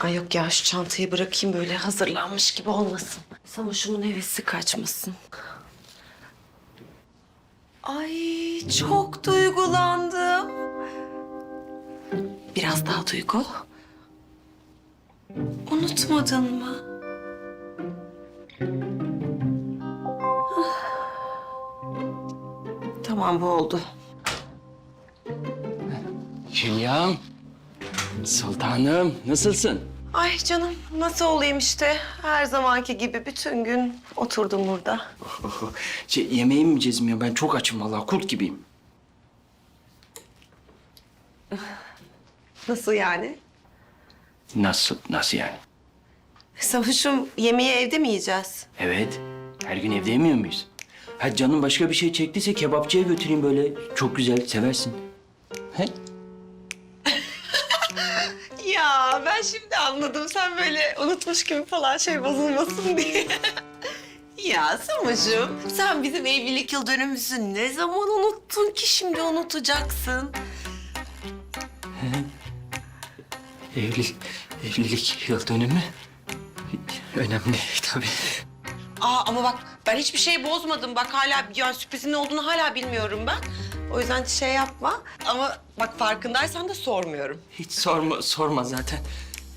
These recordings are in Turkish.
Ay yok ya şu çantayı bırakayım böyle hazırlanmış gibi olmasın. Samoş'umun hevesi kaçmasın. Ay çok duygulandım. Biraz daha duygu. Unutmadın mı? Tamam bu oldu. Hülya'm, sultanım nasılsın? Ay canım nasıl olayım işte. Her zamanki gibi bütün gün oturdum burada. Şey, yemeği mi yiyeceğiz mi ya? Ben çok açım vallahi kurt gibiyim. Nasıl yani? Nasıl, nasıl yani? Savaşım yemeği evde mi yiyeceğiz? Evet, her gün evde yemiyor muyuz? Ha canın başka bir şey çektiyse kebapçıya götüreyim böyle. Çok güzel, seversin. He? Ya ben şimdi anladım. Sen böyle unutmuş gibi falan şey bozulmasın diye. ya Samoş'um sen bizim evlilik yıl dönümümüzü ne zaman unuttun ki şimdi unutacaksın? Evlilik, evlilik yıl dönümü önemli tabii. Aa ama bak ben hiçbir şey bozmadım. Bak hala ya sürprizin ne olduğunu hala bilmiyorum ben. O yüzden şey yapma. Ama bak farkındaysan da sormuyorum. Hiç sorma, sorma zaten.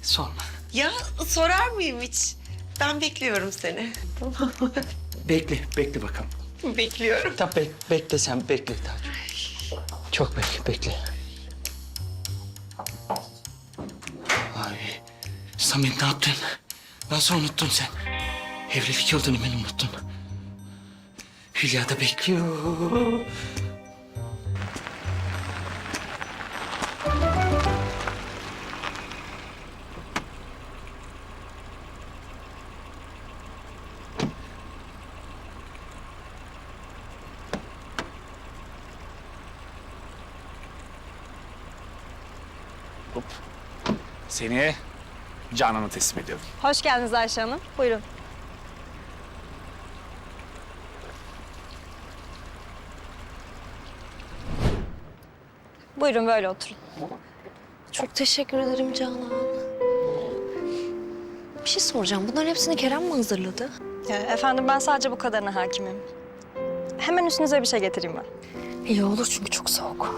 Sorma. Ya sorar mıyım hiç? Ben bekliyorum seni. Tamam mı? Bekle, bekle bakalım. bekliyorum. Tabii bek, bekle sen, bekle daha çok. Bekle, bekle. Ay, Samet ne yaptın? Nasıl unuttun sen? Evlilik yıl dönümünü unuttun. Hülya da bekliyor. Seni Canan'a teslim ediyorum. Hoş geldiniz Ayşe Hanım. Buyurun. Buyurun böyle oturun. Çok teşekkür ederim Canan. Bir şey soracağım. Bunların hepsini Kerem mi hazırladı? Ya, efendim ben sadece bu kadarına hakimim. Hemen üstünüze bir şey getireyim ben. İyi olur çünkü çok soğuk.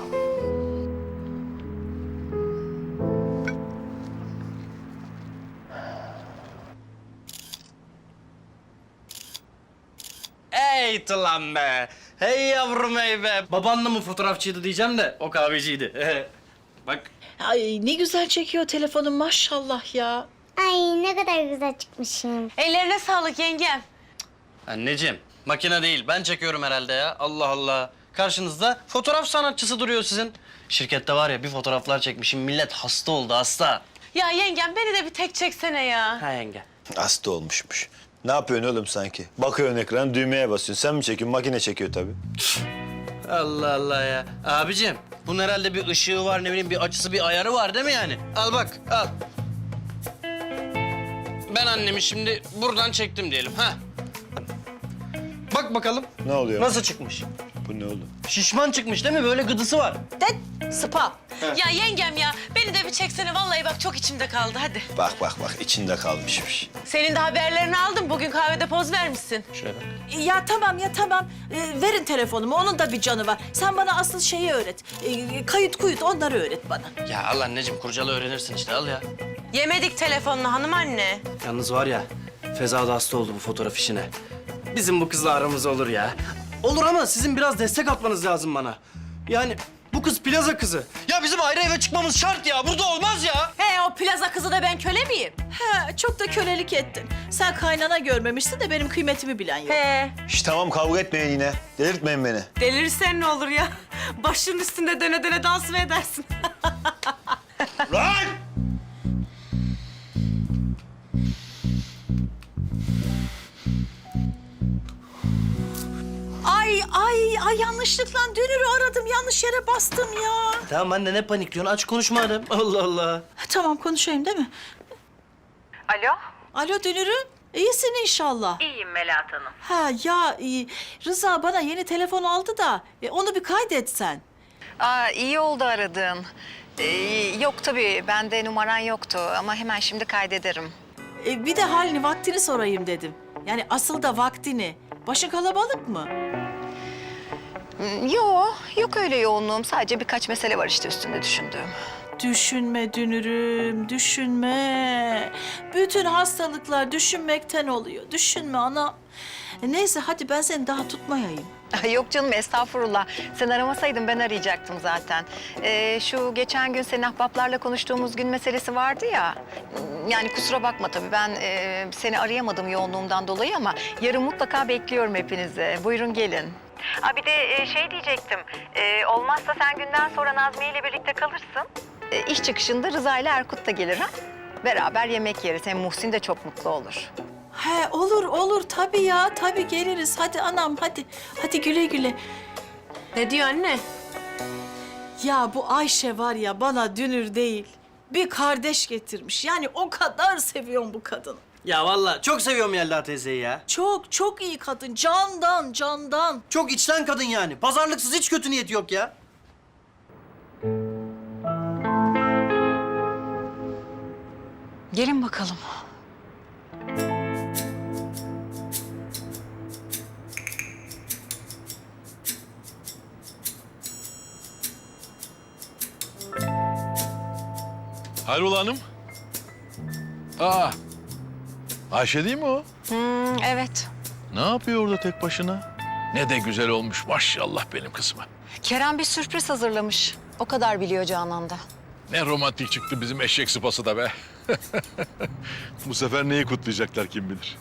Ey lan be. Hey yavrum ey be. Babanla mı fotoğrafçıydı diyeceğim de o kahveciydi. Bak Ay ne güzel çekiyor telefonu maşallah ya. Ay ne kadar güzel çıkmışım. Ellerine sağlık yengem. anneciğim makine değil ben çekiyorum herhalde ya. Allah Allah. Karşınızda fotoğraf sanatçısı duruyor sizin. Şirkette var ya bir fotoğraflar çekmişim millet hasta oldu hasta. Ya yengem beni de bir tek çeksene ya. Ha yenge. Hasta olmuşmuş. Ne yapıyorsun oğlum sanki? Bakıyorsun ekran düğmeye basıyorsun. Sen mi çekiyorsun? Makine çekiyor tabii. Allah Allah ya. Abicim bunun herhalde bir ışığı var ne bileyim bir açısı bir ayarı var değil mi yani? Al bak al. Ben annemi şimdi buradan çektim diyelim ha. Bak bakalım Ne oluyor? nasıl çıkmış? Bu ne oğlum? Şişman çıkmış değil mi? Böyle gıdısı var. Spa. Ya yengem ya beni de bir çeksene vallahi bak çok içimde kaldı hadi. Bak bak bak içinde kalmışmış. Senin de haberlerini aldım bugün kahvede poz vermişsin. Şuraya bak. Ya tamam ya tamam. Ee, verin telefonumu onun da bir canı var. Sen bana asıl şeyi öğret. Ee, kayıt kuyut onları öğret bana. Ya al anneciğim kurcalı öğrenirsin işte al ya. Yemedik telefonunu hanım anne. Yalnız var ya Feza da hasta oldu bu fotoğraf işine. Bizim bu kızla aramız olur ya. Olur ama sizin biraz destek atmanız lazım bana. Yani bu kız plaza kızı. Ya bizim ayrı eve çıkmamız şart ya. Burada olmaz ya. He o plaza kızı da ben köle miyim? He çok da kölelik ettin. Sen kaynana görmemişsin de benim kıymetimi bilen yok. He Şş tamam kavga etmeyin yine. Delirtmeyin beni. delirirsen ne olur ya. Başının üstünde döne döne dans mı edersin? Lan! Ay ay ay yanlışlıkla dünürü aradım yanlış yere bastım ya. Tamam anne ne panikliyorsun? Aç konuşma adam. Allah Allah. Tamam konuşayım değil mi? Alo? Alo dünürüm. İyisin inşallah. İyiyim Melahat Hanım. Ha ya e, Rıza bana yeni telefon aldı da e, onu bir kaydetsen. Aa, iyi oldu aradığın. Ee, yok tabii, bende numaran yoktu ama hemen şimdi kaydederim. E, bir de halini vaktini sorayım dedim. Yani asıl da vaktini. Başı kalabalık mı? Hmm, Yok, yok öyle yoğunluğum. Sadece birkaç mesele var işte üstünde düşündüğüm. Düşünme Dünürüm, düşünme. Bütün hastalıklar düşünmekten oluyor. Düşünme ana. Neyse hadi ben seni daha tutmayayım. Ay, Yok canım estağfurullah. Sen aramasaydın ben arayacaktım zaten. Ee, şu geçen gün senin ahbaplarla konuştuğumuz gün meselesi vardı ya. Yani kusura bakma tabii ben e, seni arayamadım yoğunluğumdan dolayı ama yarın mutlaka bekliyorum hepinizi. Buyurun gelin. Aa, bir de e, şey diyecektim. E, olmazsa sen günden sonra Nazmiye ile birlikte kalırsın. E, iş çıkışında Rıza ile Erkut da gelir ha. Beraber yemek yeriz. Hem Muhsin de çok mutlu olur. He olur olur tabii ya tabii geliriz. Hadi anam hadi. Hadi güle güle. Ne diyor anne? Ya bu Ayşe var ya bana dünür değil. Bir kardeş getirmiş. Yani o kadar seviyorum bu kadını. Ya vallahi çok seviyorum Yelda teyzeyi ya. Çok çok iyi kadın. Candan candan. Çok içten kadın yani. Pazarlıksız hiç kötü niyeti yok ya. Gelin bakalım. Hayrola hanım? Aa, Ayşe değil mi o? Hmm, evet. Ne yapıyor orada tek başına? Ne de güzel olmuş maşallah benim kızıma. Kerem bir sürpriz hazırlamış. O kadar biliyor Canan'da. Ne romantik çıktı bizim eşek sıpası da be. Bu sefer neyi kutlayacaklar kim bilir.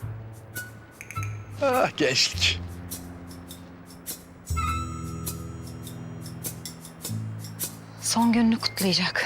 Ah gençlik. Son gününü kutlayacak.